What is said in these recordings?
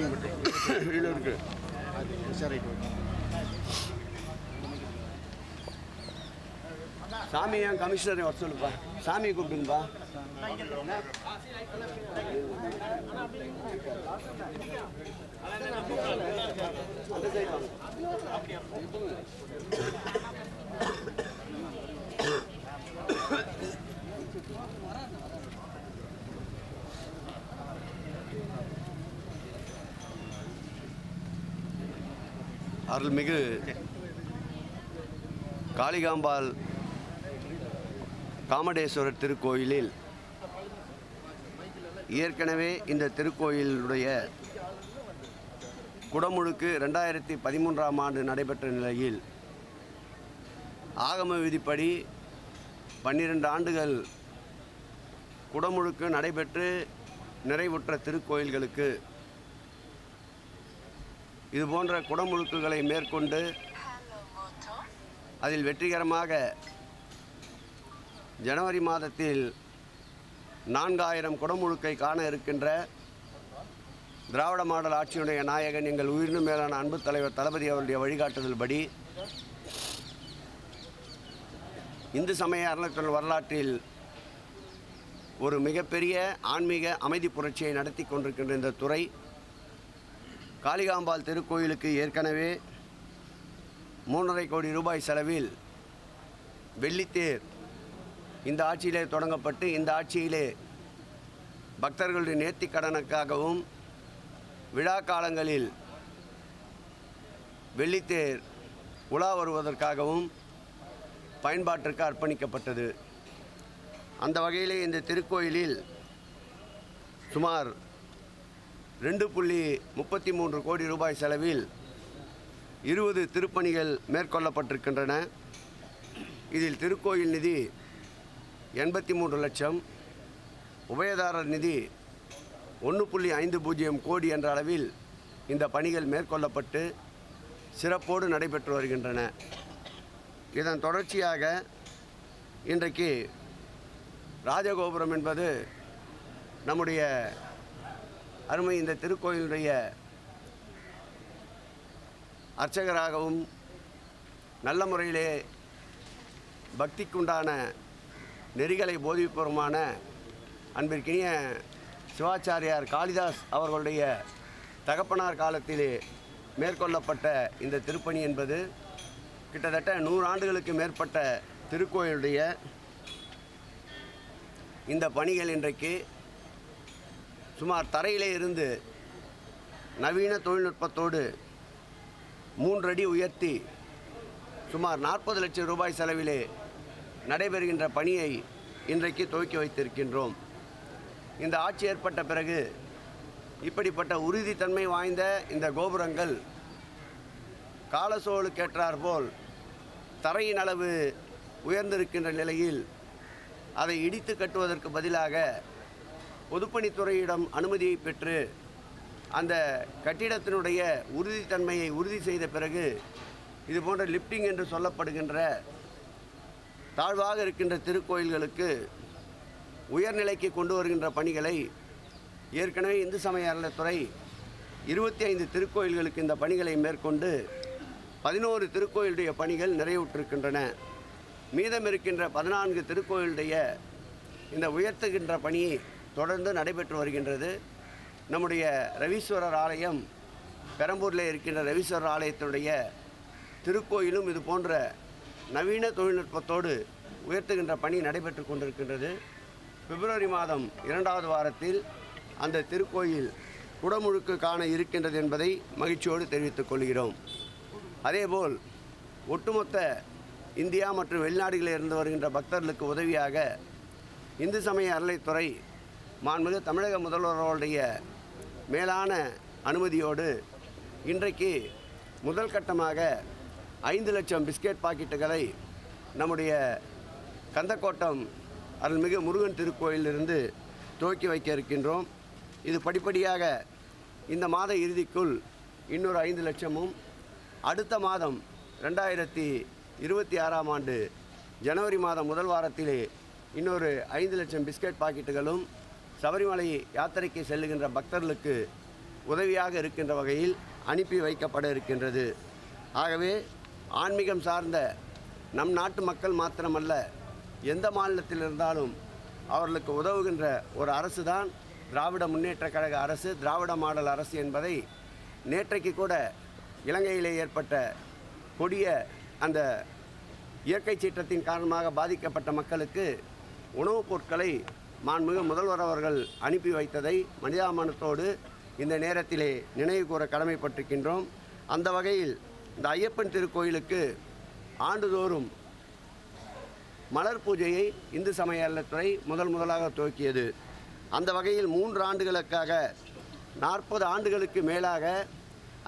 Shooting மட்டும். இது இருக்கு. சார் ரைட் ஓகே சாமி என் கமிஷனரை வர சொல்லுப்பா? சாமியை கூப்பிடுங்கப்பா. அந்த side அருள்மிகு காளிகாம்பாள் காமடேஸ்வரர் திருக்கோயிலில் ஏற்கனவே இந்த திருக்கோயிலுடைய குடமுழுக்கு ரெண்டாயிரத்தி பதிமூன்றாம் ஆண்டு நடைபெற்ற நிலையில் ஆகம விதிப்படி பன்னிரண்டு ஆண்டுகள் குடமுழுக்கு நடைபெற்று நிறைவுற்ற திருக்கோயில்களுக்கு இது போன்ற குடமுழுக்குகளை மேற்கொண்டு அதில் வெற்றிகரமாக ஜனவரி மாதத்தில் நான்காயிரம் குடமுழுக்கை காண இருக்கின்ற திராவிட மாடல் ஆட்சியுடைய நாயகன் எங்கள் உயிரினும் மேலான அன்பு தலைவர் தளபதி அவருடைய வழிகாட்டுதல்படி இந்து சமய அறநிலையத்துறை வரலாற்றில் ஒரு மிகப்பெரிய ஆன்மீக அமைதி புரட்சியை நடத்தி கொண்டிருக்கின்ற இந்த துறை காளிகாம்பாள் திருக்கோயிலுக்கு ஏற்கனவே மூன்றரை கோடி ரூபாய் செலவில் வெள்ளித்தேர் இந்த ஆட்சியிலே தொடங்கப்பட்டு இந்த ஆட்சியிலே பக்தர்களுடைய நேர்த்தி கடனுக்காகவும் விழா காலங்களில் வெள்ளித்தேர் உலா வருவதற்காகவும் பயன்பாட்டிற்கு அர்ப்பணிக்கப்பட்டது. அந்த வகையிலே இந்த திருக்கோயிலில் சுமார் ரெண்டு புள்ளி முப்பத்தி மூன்று கோடி ரூபாய் செலவில் இருபது திருப்பணிகள் மேற்கொள்ளப்பட்டிருக்கின்றன. இதில் திருக்கோயில் நிதி எண்பத்தி மூன்று லட்சம் உபயதாரர் நிதி ஒன்று புள்ளி ஐந்து பூஜ்ஜியம் கோடி என்ற அளவில் இந்த பணிகள் மேற்கொள்ளப்பட்டு சிறப்போடு நடைபெற்று வருகின்றன. இதன் தொடர்ச்சியாக இன்றைக்கு ராஜகோபுரம் என்பது நம்முடைய அருமை இந்த திருக்கோயிலுடைய அர்ச்சகராகவும் நல்ல முறையிலே பக்திக்குண்டான நெறிகளை போதிப்பவருமான அன்பிற்கினிய சிவாச்சாரியார் காளிதாஸ் அவர்களுடைய தகப்பனார் காலத்திலே மேற்கொள்ளப்பட்ட இந்த திருப்பணி என்பது கிட்டத்தட்ட நூறு ஆண்டுகளுக்கு மேற்பட்ட திருக்கோயிலுடைய இந்த பணிகள் இன்றைக்கு சுமார் தரையிலே இருந்து நவீன தொழில்நுட்பத்தோடு மூன்றடி உயர்த்தி சுமார் நாற்பது லட்சம் ரூபாய் செலவிலே நடைபெறுகின்ற பணியை இன்றைக்கு துவக்கி வைத்திருக்கின்றோம். இந்த ஆட்சி ஏற்பட்ட பிறகு இப்படிப்பட்ட உறுதித்தன்மை வாய்ந்த இந்த கோபுரங்கள் காலசோலுக்கேற்றாற்போல் தரையின் அளவு உயர்ந்திருக்கின்ற நிலையில் அதை இடித்து கட்டுவதற்கு பதிலாக பொதுப்பணித்துறையிடம் அனுமதியை பெற்று அந்த கட்டிடத்தினுடைய உறுதித்தன்மையை உறுதி செய்த பிறகு இது போன்ற லிஃப்டிங் என்று சொல்லப்படுகின்ற தாழ்வாக இருக்கின்ற திருக்கோயில்களுக்கு உயர்நிலைக்கு கொண்டு வருகின்ற பணிகளை ஏற்கனவே இந்து சமய அறநிலைத்துறை இருபத்தி ஐந்து திருக்கோயில்களுக்கு இந்த பணிகளை மேற்கொண்டு பதினோரு திருக்கோயிலுடைய பணிகள் நிறைவுற்றிருக்கின்றன. மீதம் இருக்கின்ற பதினான்கு திருக்கோயிலுடைய இந்த உயர்த்துகின்ற பணி தொடர்ந்து நடைபெற்று வருகின்றது. நம்முடைய ரவீஸ்வரர் ஆலயம் பெரம்பூரில் இருக்கின்ற ரவீஸ்வரர் ஆலயத்தினுடைய திருக்கோயிலும் இது போன்ற நவீன தொழில்நுட்பத்தோடு உயர்த்துகின்ற பணி நடைபெற்று கொண்டிருக்கின்றது. பிப்ரவரி மாதம் இரண்டாவது வாரத்தில் அந்த திருக்கோயில் குடமுழுக்கு காண இருக்கின்றது என்பதை மகிழ்ச்சியோடு தெரிவித்துக் கொள்கிறோம். அதேபோல் ஒட்டுமொத்த இந்தியா மற்றும் வெளிநாடுகளில் இருந்து வருகின்ற பக்தர்களுக்கு உதவியாக இந்து சமய அறளைத்துறை மாண்புமிகு தமிழக முதல்வர்களுடைய மேலான அனுமதியோடு இன்றைக்கு முதல் கட்டமாக ஐந்து லட்சம் பிஸ்கெட் பாக்கெட்டுகளை நம்முடைய கந்தக்கோட்டம் அருள்மிகு முருகன் திருக்கோயிலிருந்து துவக்கி வைக்க இருக்கின்றோம். இது படிப்படியாக இந்த மாத இறுதிக்குள் இன்னொரு ஐந்து லட்சமும் அடுத்த மாதம் ரெண்டாயிரத்தி இருபத்தி ஆறாம் ஆண்டு ஜனவரி மாதம் முதல் வாரத்திலே இன்னொரு ஐந்து லட்சம் பிஸ்கெட் பாக்கெட்டுகளும் சபரிமலை யாத்திரைக்கு செல்லுகின்ற பக்தர்களுக்கு உதவியாக இருக்கின்ற வகையில் அனுப்பி வைக்கப்பட இருக்கின்றது. ஆகவே ஆன்மீகம் சார்ந்த நம் நாட்டு மக்கள் மாத்திரமல்ல எந்த மாநிலத்தில் இருந்தாலும் அவர்களுக்கு உதவுகின்ற ஒரு அரசு தான் திராவிட முன்னேற்றக் கழக அரசு திராவிட மாடல் அரசு என்பதை நேற்றைக்கு கூட இலங்கையிலே ஏற்பட்ட கொடிய அந்த இயற்கை சீற்றத்தின் காரணமாக பாதிக்கப்பட்ட மக்களுக்கு உணவுப் பொருட்களை மாண்புமிகு முதல்வர் அவர்கள் அனுப்பி வைத்ததை மனிதாமனத்தோடு இந்த நேரத்திலே நினைவு கூற கடமைப்பட்டிருக்கின்றோம். அந்த வகையில் இந்த ஐயப்பன் திருக்கோயிலுக்கு ஆண்டுதோறும் மலர் பூஜையை இந்து சமய அறநிலையத்துறை முதல் முதலாக துவக்கியது. அந்த வகையில் மூன்று ஆண்டுகளுக்காக நாற்பது ஆண்டுகளுக்கு மேலாக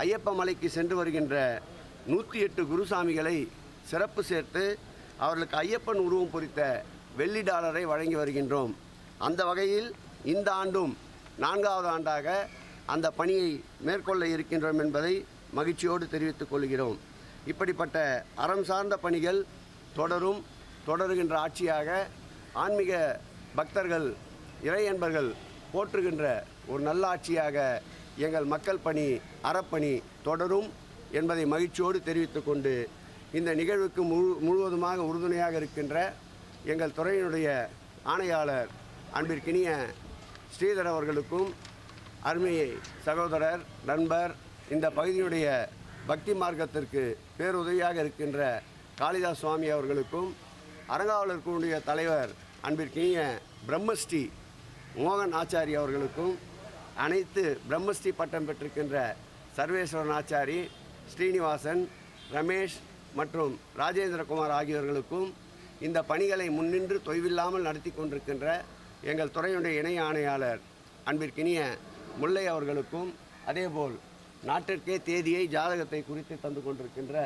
ஐயப்ப மலைக்கு சென்று வருகின்ற நூற்றி எட்டு குருசாமிகளை சிறப்பு சேர்த்து அவர்களுக்கு ஐயப்பன் உருவம் பொறித்த வெள்ளி டாலரை வழங்கி வருகின்றோம். அந்த வகையில் இந்த ஆண்டும் நான்காவது ஆண்டாக அந்த பணியை மேற்கொள்ள இருக்கின்றோம் என்பதை மகிழ்ச்சியோடு தெரிவித்துக் கொள்கிறோம். இப்படிப்பட்ட அறம் சார்ந்த பணிகள் தொடரும் தொடருகின்ற ஆட்சியாக ஆன்மீக பக்தர்கள் இறை அன்பர்கள் போற்றுகின்ற ஒரு நல்ல ஆட்சியாக எங்கள் மக்கள் பணி அறப்பணி தொடரும் என்பதை மகிழ்ச்சியோடு தெரிவித்துக் கொண்டு இந்த நிகழ்வுக்கு முழு முழுவதுமாக உறுதுணையாக இருக்கின்ற எங்கள் துறையினுடைய ஆணையாளர் அன்பிற்கினிய ஸ்ரீதர் அவர்களுக்கும் அருமையை சகோதரர் நண்பர் இந்த பகுதியுடைய பக்தி மார்க்கத்திற்கு பேருதவியாக இருக்கின்ற காளிதாஸ் சுவாமி அவர்களுக்கும் அறங்காவலர் தலைவர் அன்பிற்கினிய பிரம்மஸ்ரீ மோகன் ஆச்சாரி அவர்களுக்கும் அனைத்து பிரம்மஸ்ரீ பட்டம் பெற்றிருக்கின்ற சர்வேஸ்வரன் ஆச்சாரி ஸ்ரீனிவாசன் ரமேஷ் மற்றும் ராஜேந்திரகுமார் ஆகியோர்களுக்கும் இந்த பணிகளை முன்னின்று தொய்வில்லாமல் நடத்தி கொண்டிருக்கின்ற எங்கள் துறையுடைய இணை ஆணையாளர் அன்பிற்கினிய முல்லை அவர்களுக்கும் அதேபோல் நாட்டிற்கே தேதியை ஜாதகத்தை குறித்து தந்து கொண்டிருக்கின்ற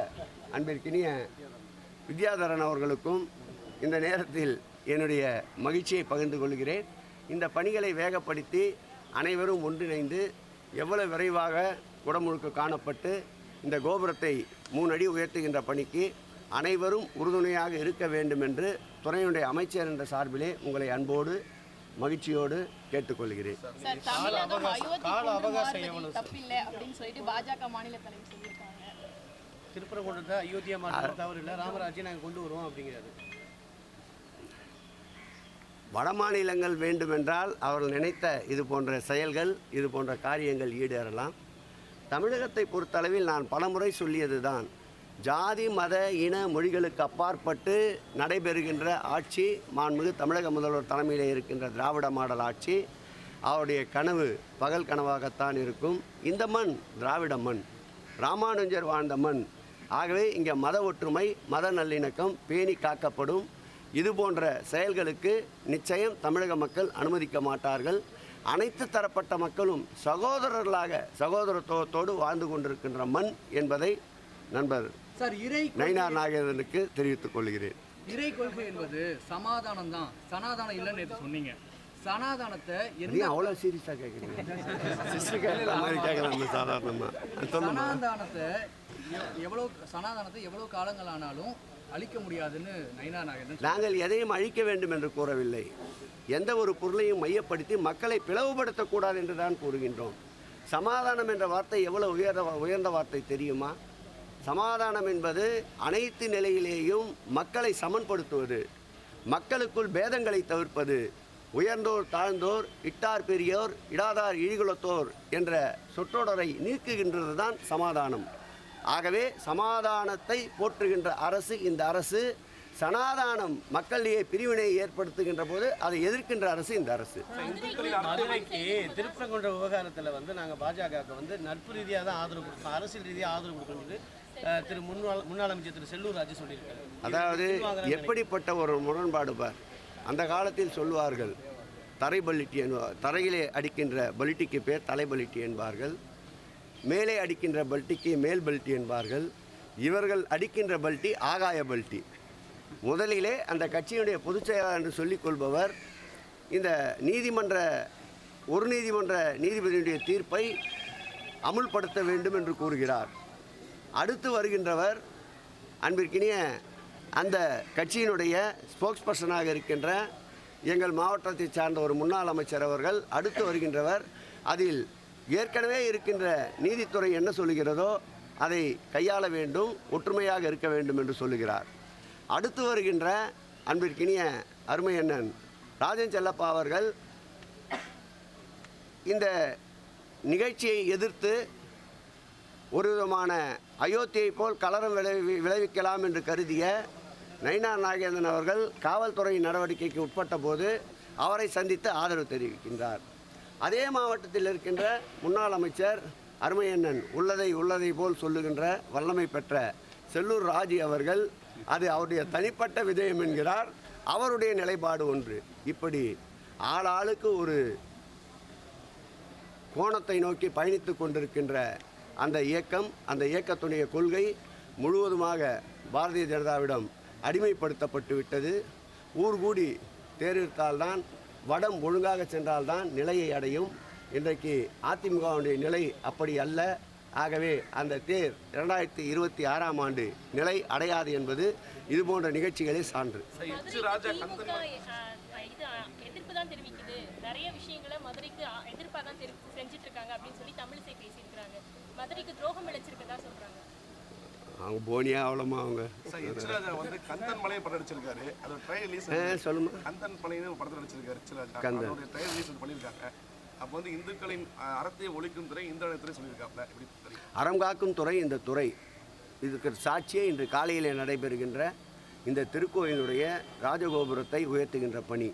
அன்பிற்கினிய வித்யாதரன் அவர்களுக்கும் இந்த நேரத்தில் என்னுடைய மகிழ்ச்சியை பகிர்ந்து கொள்கிறேன். இந்த பணிகளை வேகப்படுத்தி அனைவரும் ஒன்றிணைந்து எவ்வளவு விரைவாக குடமுழுக்கு காணப்பட்டு இந்த கோபுரத்தை மூணு அடி உயர்த்துகின்ற பணிக்கு அனைவரும் உறுதுணையாக இருக்க வேண்டும் என்று துறையினுடைய அமைச்சர் என்ற சார்பிலே உங்களை அன்போடு மகிழ்ச்சியோடு கேட்டுக்கொள்கிறேன். திருப்பரங்குன்றத்தை அயோத்தியா மாற்றம் தவறு இல்லை. ராமராஜ்யை நாங்கள் கொண்டு வருவோம் அப்படிங்கிறாரு. வட மாநிலங்கள் வேண்டுமென்றால் அவர்கள் நினைத்த இது போன்ற செயல்கள் இது போன்ற காரியங்கள் ஈடேறலாம். தமிழகத்தை பொறுத்தளவில் நான் பலமுறை சொல்லியது தான் ஜாதி மத இன மொழிகளுக்கு அப்பாற்பட்டு நடைபெறுகின்ற ஆட்சி மாண்புமிகு தமிழக முதல்வர் தலைமையில் இருக்கின்ற திராவிட மாடல் ஆட்சி. அவருடைய கனவு பகல் கனவாகத்தான் இருக்கும். இந்த மண் திராவிட மண் ராமானுஜர் வாழ்ந்த மண். ஆகவே இங்கே மத ஒற்றுமை மத நல்லிணக்கம் பேணி காக்கப்படும். இது போன்ற செயல்களுக்கு நிச்சயம் தமிழக மக்கள் அனுமதிக்க மாட்டார்கள். அனைத்து தரப்பட்ட மக்களும் சகோதரர்களாக சகோதரத்துவத்தோடு வாழ்ந்து கொண்டிருக்கின்ற மண் என்பதை நண்பர் சார் இறை நயினார் நாகேந்திரனுக்கு தெரிவித்துக் கொள்கிறேன். இறை கொள்கை என்பது சமாதானம் தான். சனாதானம் இல்லைன்னு நேத்து சொன்னீங்க. சனாதானத்தை நீ என்ன அவ்வளோ சீரியஸாக கேட்குறீங்க சாதாரணமாக சனாதானத்தை எவ்- எவ்வளவு சனாதானத்தை எவ்வளவு காலங்கள் ஆனாலும் அழிக்க முடியாதுன்னு நைனா நாகேந்திரன் நாங்கள் எதையும் அழிக்க வேண்டும் என்று கூறவில்லை. எந்த ஒரு பொருளையும் மையப்படுத்தி மக்களை பிளவுபடுத்தக்கூடாது என்று தான் கூறுகின்றோம். சமாதானம் என்ற வார்த்தை எவ்வளவு உயர்ந்த உயர்ந்த வார்த்தை தெரியுமா? சமாதானம் என்பது அனைத்து நிலையிலேயும் மக்களை சமன்படுத்துவது மக்களுக்குள் பேதங்களை தவிர்ப்பது உயர்ந்தோர் தாழ்ந்தோர் இட்டார் பெரியோர் இடாதார் இழிகுலத்தோர் என்ற சொற்றொடரை நீக்குகின்றது தான் சமாதானம். ஆகவே சமாதானத்தை போற்றுகின்ற அரசு இந்த அரசு சனாதானம் மக்களிடையே பிரிவினை ஏற்படுத்துகின்ற போது அதை எதிர்க்கின்ற அரசு இந்த அரசு. மதுரைக்கு திருப்பரங்குன்ற விவகாரத்தில் வந்து நாங்கள் பாஜகவுக்கு வந்து நட்பு ரீதியாக தான் ஆதரவு கொடுப்போம் அரசியல் ரீதியாக ஆதரவு கொடுக்கணும்னு திரு முன்னாள் முன்னாள் அமைச்சர் திரு செல்லூர் ராஜு சொல்லியிருக்காரு. அதாவது எப்படிப்பட்ட ஒரு முரண்பாடு பார். அந்த காலத்தில் சொல்லுவார்கள் தரை பலிட்டி என்பார் தரையிலே அடிக்கின்ற பலிட்டிக்கு பேர் தலை பலிட்டி என்பார்கள். மேலே அடிக்கின்ற பல்ட்டிக்கு மேல் பல்ட்டி என்பார்கள். இவர்கள் அடிக்கின்ற பல்ட்டி ஆகாய பல்ட்டி. முதலிலே அந்த கட்சியினுடைய பொதுச் செயலாளர் என்று சொல்லிக் கொள்பவர் இந்த நீதிமன்ற ஒரு நீதிமன்ற நீதிபதியினுடைய தீர்ப்பை அமுல்படுத்த வேண்டும் என்று கூறுகிறார். அடுத்து வருகின்றவர் அன்பிற்கினிய அந்த கட்சியினுடைய ஸ்போக்ஸ் பர்சனாக இருக்கின்ற எங்கள் மாவட்டத்தை சார்ந்த ஒரு முன்னாள் அமைச்சர் அவர்கள் அடுத்து வருகின்றவர் அதில் ஏற்கனவே இருக்கின்ற நீதித்துறை என்ன சொல்லுகிறதோ அதை கையாள வேண்டும் ஒற்றுமையாக இருக்க வேண்டும் என்று சொல்லுகிறார். அடுத்து வருகின்ற அன்பிற்கினிய அருமை அண்ணன் ராஜன் செல்லப்பா அவர்கள் இந்த நிகழ்ச்சியை எதிர்த்து ஒரு விதமான அயோத்தியை போல் கலரம் விளைவி விளைவிக்கலாம் என்று கருதிய நயினார் நாகேந்திரன் அவர்கள் காவல்துறையின் நடவடிக்கைக்கு உட்பட்ட போது அவரை சந்தித்து ஆதரவு தெரிவிக்கின்றார். அதே மாவட்டத்தில் இருக்கின்ற முன்னாள் அமைச்சர் அருமையண்ணன் உள்ளதை உள்ளதை போல் சொல்லுகின்ற வல்லமை பெற்ற செல்லூர் ராஜி அவர்கள் அது அவருடைய தனிப்பட்ட விஜயம் என்கிறார். அவருடைய நிலைப்பாடு ஒன்று. இப்படி ஆளாளுக்கு ஒரு கோணத்தை நோக்கி பயணித்து கொண்டிருக்கின்ற அந்த இயக்கம் அந்த இயக்கத்துடைய கொள்கை முழுவதுமாக பாரதிய ஜனதாவிடம் அடிமைப்படுத்தப்பட்டு விட்டது ஊர் கூடி தேர்வித்தால்தான் வடம் ஒழுங்காக சென்றால்தான் நிலையை அடையும். இன்றைக்கு அதிமுகவுடைய நிலை அப்படி அல்ல. ஆகவே அந்த தேர் இரண்டாயிரத்தி இருபத்தி ஆறாம் ஆண்டு நிலை அடையாது என்பது இது போன்ற நிகழ்ச்சிகளே சான்று. நிறைய விஷயங்களை மதுரைக்கு அஹ், எதிர்ப்பா தான் செஞ்சுட்டு இருக்காங்க அப்படின்னு சொல்லி தமிழிசை பேசியிருக்கிறாங்க. மதுரைக்கு துரோகம் இழைச்சிருக்கதா சொல்றாங்க. அவங்க போனியா அவ்வளோமா அவங்க? வந்து கந்தன் மலையை படம் நடிச்சிருக்காரு. அது ட்ரையல் ரிலீஸ் ஆ, சொல்லுமா? கந்தன் மலைன்னு ஒரு படத்தில் நடிச்சிருக்காரு எச்ராஜா கந்தன். அதோடைய ட்ரையல் ரிலீஸ் பண்ணியிருக்காங்க. அப்போ வந்து இந்துக்களின் அறத்தை ஒழிக்கும் துறை இந்த துறை சொல்லியிருக்காப்ல எப்படி அறம் காக்கும் துறை இந்த துறை. இதுக்கு சாட்சியே இன்று காலையிலே நடைபெறுகின்ற இந்த திருக்கோயிலுடைய ராஜகோபுரத்தை உயர்த்துகின்ற பணி.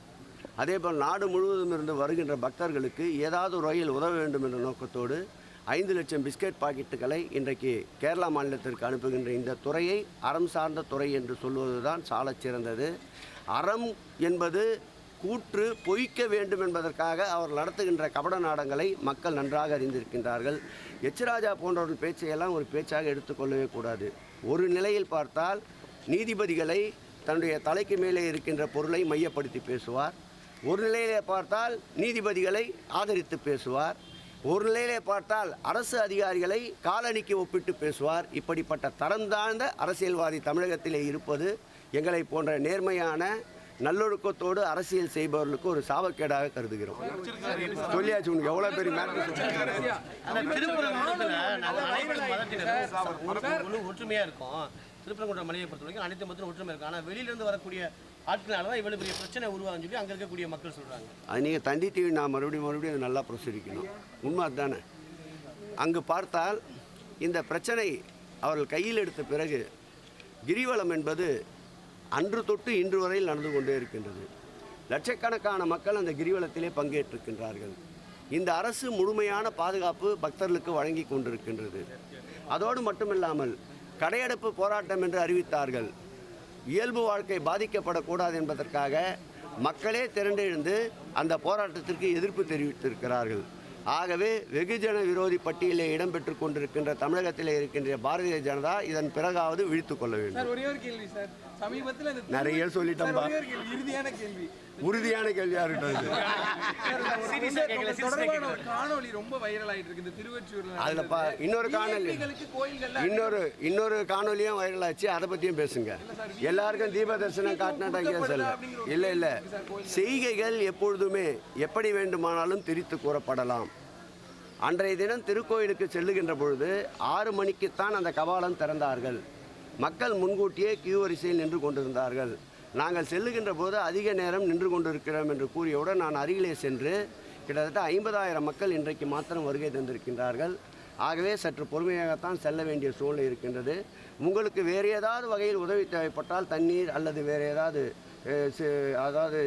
அதேபோல் நாடு முழுவதும் இருந்து வருகின்ற பக்தர்களுக்கு ஏதாவது ஒரு வகையில் உதவ வேண்டும் என்ற நோக்கத்தோடு ஐந்து லட்சம் பிஸ்கட் பாக்கெட்டுகளை இன்றைக்கு கேரளா மாநிலத்திற்கு அனுப்புகின்ற இந்த துறையை அறம் சார்ந்த துறை என்று சொல்வதுதான் சாலச் சிறந்தது. அறம் என்பது கூற்று பொய்க்க வேண்டும் என்பதற்காக அவர் நடத்துகின்ற கபட நாடங்களை மக்கள் நன்றாக அறிந்திருக்கின்றார்கள். எச்ராஜா போன்றவர்கள் பேச்சையெல்லாம் ஒரு பேச்சாக எடுத்துக்கொள்ளவே கூடாது. ஒரு நிலையில் பார்த்தால் நீதிபதிகளை தன்னுடைய தலைக்கு மேலே இருக்கின்ற பொருளை மையப்படுத்தி பேசுவார். ஒரு நிலையிலே பார்த்தால் நீதிபதிகளை ஆதரித்து பேசுவார். ஒரு நிலையிலே பார்த்தால் அரசு அதிகாரிகளை காலணிக்கு ஒப்பிட்டு பேசுவார். இப்படிப்பட்ட தரம் தாழ்ந்த அரசியல்வாதி தமிழகத்திலே இருப்பது எங்களை போன்ற நேர்மையான நல்லொழுக்கத்தோடு அரசியல் செய்பவர்களுக்கு ஒரு சாவக்கேடாக கருதுகிறோம். சொல்லியாச்சு உனக்கு எவ்வளோ பெரிய ஒற்றுமையாக இருக்கும். திருப்பரங்குன்ற மலையை பொறுத்த வரைக்கும் அனைத்து மதத்திலும் ஒற்றுமை இருக்கும். ஆனால் வெளியிலிருந்து வரக்கூடிய ஆட்களால தான் இவ்வளவு பெரிய பிரச்சனை உருவாகுன்னு சொல்லி அங்கே இருக்கக்கூடிய மக்கள் சொல்கிறாங்க அது நீங்கள் தந்தி டிவி நான் மறுபடியும் மறுபடியும் அதை நல்லா பிரசுரிக்கணும் உண்மை அதுதானே? அங்கு பார்த்தால் இந்த பிரச்சனை அவர்கள் கையில் எடுத்த பிறகு கிரிவலம் என்பது அன்று தொட்டு இன்று வரையில் நடந்து கொண்டே இருக்கின்றது. லட்சக்கணக்கான மக்கள் அந்த கிரிவலத்திலே பங்கேற்றிருக்கின்றார்கள். இந்த அரசு முழுமையான பாதுகாப்பு பக்தர்களுக்கு வழங்கி கொண்டிருக்கின்றது. அதோடு மட்டுமில்லாமல் கடையடைப்பு போராட்டம் என்று அறிவித்தார்கள். இயல்பு வாழ்க்கை பாதிக்கப்படக்கூடாது என்பதற்காக மக்களே திரண்டெழுந்து அந்த போராட்டத்திற்கு எதிர்ப்பு தெரிவித்திருக்கிறார்கள். ஆகவே வெகுஜன விரோதி பட்டியலில் இடம்பெற்று கொண்டிருக்கின்ற தமிழகத்தில் இருக்கின்ற பாரதிய ஜனதா இதன் பிறகாவது விழித்துக் கொள்ள வேண்டும். சமீபத்தில் நிறைய சொல்லிட்டோம்பா. இறுதியான கேள்வி. உறுதியான கேள்வியாக இருக்கட்டும் காணொளி ரொம்ப வைரல் ஆயிட்டு இருக்கு. இந்த திருவொற்றியூர்ல அதுல பா இன்னொரு காணொலி இன்னொரு இன்னொரு காணொலியும் வைரல் ஆச்சு அதை பற்றியும் பேசுங்க. எல்லாருக்கும் தீப தரிசனம் காட்டினாட்டாங்க சொல்ல இல்லை இல்லை. செய்கைகள் எப்பொழுதுமே எப்படி வேண்டுமானாலும் திரித்து கூறப்படலாம். அன்றைய தினம் திருக்கோயிலுக்கு செல்லுகின்ற பொழுது ஆறு மணிக்குத்தான் அந்த கபாலம் திறந்தார்கள். மக்கள் முன்கூட்டியே கியூ வரிசையில் நின்று கொண்டிருந்தார்கள். நாங்கள் செல்லுகின்ற போது அதிக நேரம் நின்று கொண்டிருக்கிறோம் என்று கூறியவுடன் நான் அருகிலே சென்று கிட்டத்தட்ட ஐம்பதாயிரம் மக்கள் இன்றைக்கு மாத்திரம் வருகை தந்திருக்கின்றார்கள். ஆகவே சற்று பொறுமையாகத்தான் செல்ல வேண்டிய சூழ்நிலை இருக்கின்றது. உங்களுக்கு வேறு ஏதாவது வகையில் உதவி தேவைப்பட்டால் தண்ணீர் அல்லது வேறு ஏதாவது அதாவது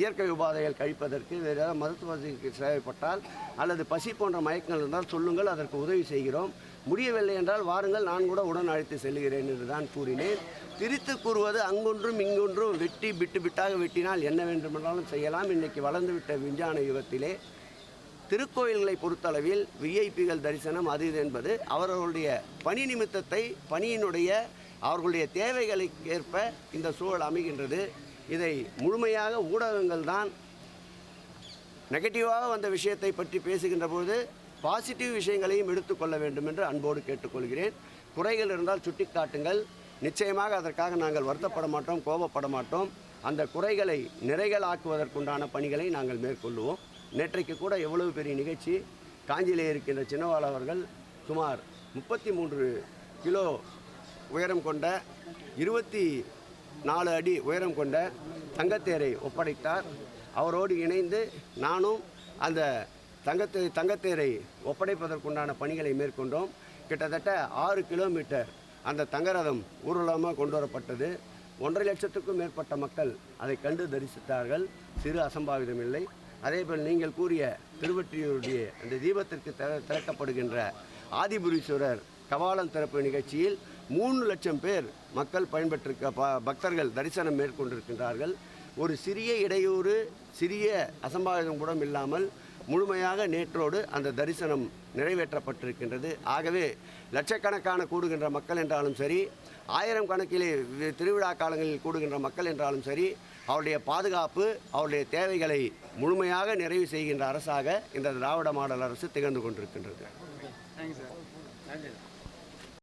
இயற்கை உபாதைகள் கழிப்பதற்கு வேறு ஏதாவது மருத்துவ வசதிக்கு தேவைப்பட்டால் அல்லது பசி போன்ற மயக்கங்கள் இருந்தால் சொல்லுங்கள் அதற்கு உதவி செய்கிறோம். முடியவில்லை என்றால் வாருங்கள் நான் கூட உடன் அழைத்து செல்கிறேன் என்று தான் கூறினேன். திரித்து கூறுவது அங்கொன்றும் இங்கொன்றும் வெட்டி பிட்டு பிட்டாக வெட்டினால் என்ன வேண்டுமென்றாலும் செய்யலாம். இன்றைக்கு வளர்ந்துவிட்ட விஞ்ஞான யுகத்திலே திருக்கோயில்களை பொறுத்தளவில் விஐபிகள் தரிசனம் அது இது என்பது அவர்களுடைய பணி நிமித்தத்தை பணியினுடைய அவர்களுடைய தேவைகளுக்கு ஏற்ப இந்த சூழல் அமைகின்றது. இதை முழுமையாக ஊடகங்கள் தான் நெகட்டிவாக வந்த விஷயத்தை பற்றி பேசுகின்ற பொழுது பாசிட்டிவ் விஷயங்களையும் எடுத்துக்கொள்ள வேண்டும் என்று அன்போடு கேட்டுக்கொள்கிறேன். குறைகள் இருந்தால் சுட்டிக்காட்டுங்கள். நிச்சயமாக அதற்காக நாங்கள் வருத்தப்பட மாட்டோம் கோபப்பட மாட்டோம். அந்த குறைகளை நிறைகளாக்குவதற்குண்டான பணிகளை நாங்கள் மேற்கொள்வோம் நேற்றைக்கு கூட எவ்வளவு பெரிய நிகழ்ச்சி. காஞ்சியிலே இருக்கின்ற சின்னவாள் அவர்கள் சுமார் முப்பத்தி மூன்று கிலோ உயரம் கொண்ட இருபத்தி நாலு அடி உயரம் கொண்ட தங்கத்தேரை ஒப்படைத்தார். அவரோடு இணைந்து நானும் அந்த தங்கத்தே தங்கத்தேரை ஒப்படைப்பதற்குண்டான பணிகளை மேற்கொண்டோம். கிட்டத்தட்ட ஆறு கிலோமீட்டர் அந்த தங்கரதம் ஊர்வலமாக கொண்டு வரப்பட்டது ஒன்றரை லட்சத்துக்கும் மேற்பட்ட மக்கள் அதை கண்டு தரிசித்தார்கள். சிறு அசம்பாவிதம் இல்லை. அதேபோல் நீங்கள் கூறிய திருவற்றியூருடைய அந்த தீபத்திற்கு திற- திறக்கப்படுகின்ற ஆதிபுரீஸ்வரர் கபாலம் திறப்பு நிகழ்ச்சியில் மூணு லட்சம் பேர் மக்கள் பயன்பெற்றிருக்க ப- பக்தர்கள் தரிசனம் மேற்கொண்டிருக்கின்றார்கள். ஒரு சிறிய இடையூறு சிறிய அசம்பாவிதம் கூட இல்லாமல் முழுமையாக நேற்றோடு அந்த தரிசனம் நிறைவேற்றப்பட்டிருக்கின்றது. ஆகவே லட்சக்கணக்கான கூடுகின்ற மக்கள் என்றாலும் சரி ஆயிரம் கணக்கிலே திருவிழா காலங்களில் கூடுகின்ற மக்கள் என்றாலும் சரி அவருடைய பாதுகாப்பு அவருடைய தேவைகளை முழுமையாக நிறைவு செய்கின்ற அரசாக இந்த திராவிட மாடல் அரசு திகழ்ந்து கொண்டிருக்கின்றது.